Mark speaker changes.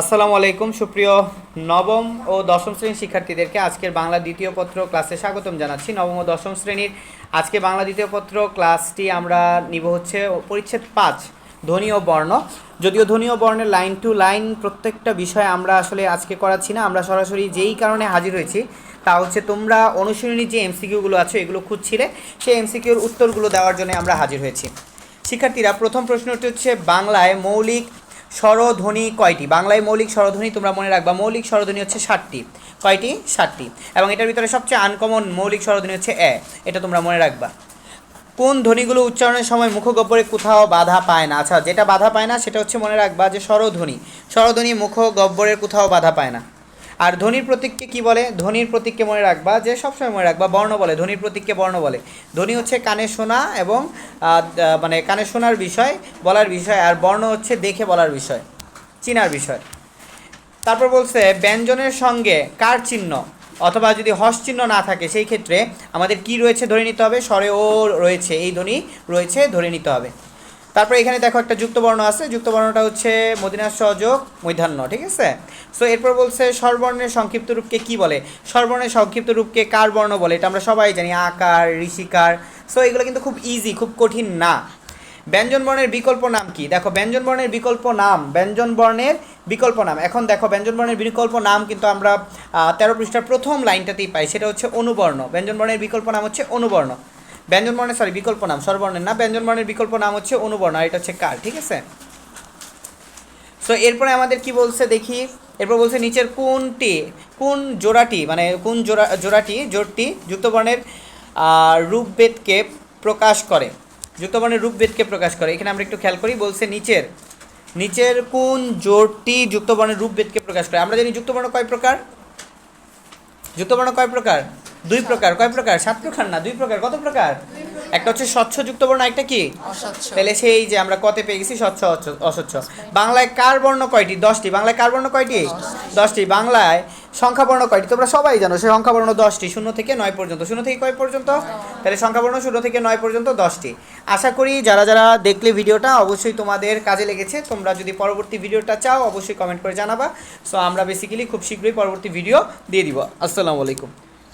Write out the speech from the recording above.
Speaker 1: আসসালামু আলাইকুম, সুপ্রিয় নবম ও দশম শ্রেণির শিক্ষার্থীদেরকে আজকের বাংলা দ্বিতীয় পত্র ক্লাসে স্বাগতম জানাচ্ছি, নবম ও দশম শ্রেণির আজকে বাংলা দ্বিতীয় পত্র ক্লাসটি আমরা নিব হচ্ছে পরিচ্ছেদ পাঁচ, ধ্বনি ও বর্ণ। যদিও ধ্বনি ও বর্ণের লাইন টু লাইন প্রত্যেকটা বিষয় আমরা আসলে আজকে করাচ্ছি না, আমরা সরাসরি যেই কারণে হাজির হয়েছি তা হচ্ছে তোমরা অনুশীলনী যে এমসিকিউগুলো আছে এগুলো খুঁজছিলে, সেই এমসিকিউর উত্তরগুলো দেওয়ার জন্য আমরা হাজির হয়েছি। শিক্ষার্থীরা, প্রথম প্রশ্নটি হচ্ছে বাংলায় মৌলিক স্বরধ্বনি কয়টি? বাংলায় মৌলিক স্বরধ্বনি তোমরা মনে রাখবা, মৌলিক স্বরধ্বনি হচ্ছে ষাটটি। কয়টি? ষাটটি। এবং এটার ভিতরে সবচেয়ে আনকমন মৌলিক স্বরধ্বনি হচ্ছে এ, এটা তোমরা মনে রাখবা। কোন ধ্বনিগুলো উচ্চারণের সময় মুখগহ্বরে কোথাও বাধা পায় না? আচ্ছা যেটা বাধা পায় না, সেটা হচ্ছে মনে রাখবা যে স্বরধ্বনি। স্বরধ্বনি মুখ গহ্বরের কোথাও বাধা পায় না। আর ধ্বনির প্রতীককে কি বলে? ধ্বনির প্রতীককে মনে রাখবা যে সবসময় মনে রাখবা, বর্ণ বলে ধ্বনির প্রতীককে বর্ণ বলে। ধ্বনি হচ্ছে কানে শোনা এবং মানে কানে শোনার বিষয়, বলার বিষয়, আর বর্ণ হচ্ছে দেখে বলার বিষয়, চিনার বিষয়। তারপর বলছে, ব্যঞ্জনের সঙ্গে কার চিহ্ন? অথবা যদি হস চিহ্ন না থাকে, সেই ক্ষেত্রে আমাদের কি রয়েছে ধরে নিতে হবে? স্বরে ও রয়েছে। এই ধ্বনি রয়েছে ধরে নিতে হবে। তারপরে এখানে দেখো একটা যুক্তবর্ণ আছে। যুক্তবর্ণটা হচ্ছে মদিনার সহযোগ মৈধান্য, ঠিক আছে? সো এরপর বলছে স্বরবর্ণের সংক্ষিপ্ত রূপকে কি বলে? স্বরবর্ণের সংক্ষিপ্ত রূপকে কার বর্ণ বলে? এটা আমরা সবাই জানি, আকার, ঋষিকার। সো এগুলো কিন্তু খুব ইজি খুব কঠিন না। ব্যঞ্জন বর্ণের বিকল্প নাম কি? দেখো, ব্যঞ্জন বর্ণের বিকল্প নাম, ব্যঞ্জন বর্ণের বিকল্প নাম। এখন দেখো, ব্যঞ্জন বর্ণের বিকল্প নাম কিন্তু আমরা তেরো পৃষ্ঠার প্রথম লাইনটাতেই পাই, সেটা হচ্ছে অনুবর্ণ। ব্যঞ্জন বর্ণের বিকল্প নাম হচ্ছে অনুবর্ণ। ব্যঞ্জন বর্ণের সরি বিকল্প নাম, স্বরবর্ণের না ব্যঞ্জন বর্ণের বিকল্প নাম হচ্ছে অনুবর্ণ, আর এটা হচ্ছে কার, ঠিক আছে? সো এরপরে আমাদের কি বলছে দেখি? এরপর বলছে নিচের কোনটি, কোন জোড়াটি মানে কোন জোড়া, জোড়াটি, জোড়টি যুক্তবর্ণের রূপভেদকে প্রকাশ করে। যুক্তবর্ণের রূপভেদকে প্রকাশ করে। এখানে আমরা একটু খেয়াল করি, বলছে নিচের নিচের কোন জোড়টি যুক্তবর্ণের রূপভেদকে প্রকাশ করে। আমরা জানি যুক্তবর্ণ কয় প্রকার? যুক্তবর্ণ কয় প্রকার? দুই প্রকার কয় প্রকার? সাত প্রকার না? দুই প্রকার কত প্রকার? একটা হচ্ছে স্বচ্ছ যুক্তবর্ণ একটা কি? তাহলে সেই যে আমরা কতে পেয়ে গেছি স্বচ্ছ অস্বচ্ছ। বাংলায় কার বর্ণ কয়টি? দশটি। বাংলায় কার বর্ণ কয়টি? দশটি। বাংলায় সংখ্যা বর্ণ কয়টি? তোমরা সবাই জানো সেই সংখ্যা বর্ণ দশটি শূন্য থেকে নয় পর্যন্ত। শূন্য থেকে কয় পর্যন্ত? তাহলে সংখ্যা বর্ণ শূন্য থেকে নয় পর্যন্ত দশটি। আশা করি যারা যারা দেখলে ভিডিওটা অবশ্যই তোমাদের কাজে লেগেছে। তোমরা যদি পরবর্তী ভিডিওটা চাও অবশ্যই কমেন্ট করে জানাবা। সো আমরা বেসিক্যালি খুব শীঘ্রই পরবর্তী ভিডিও দিয়ে দিব। আসসালামু আলাইকুম।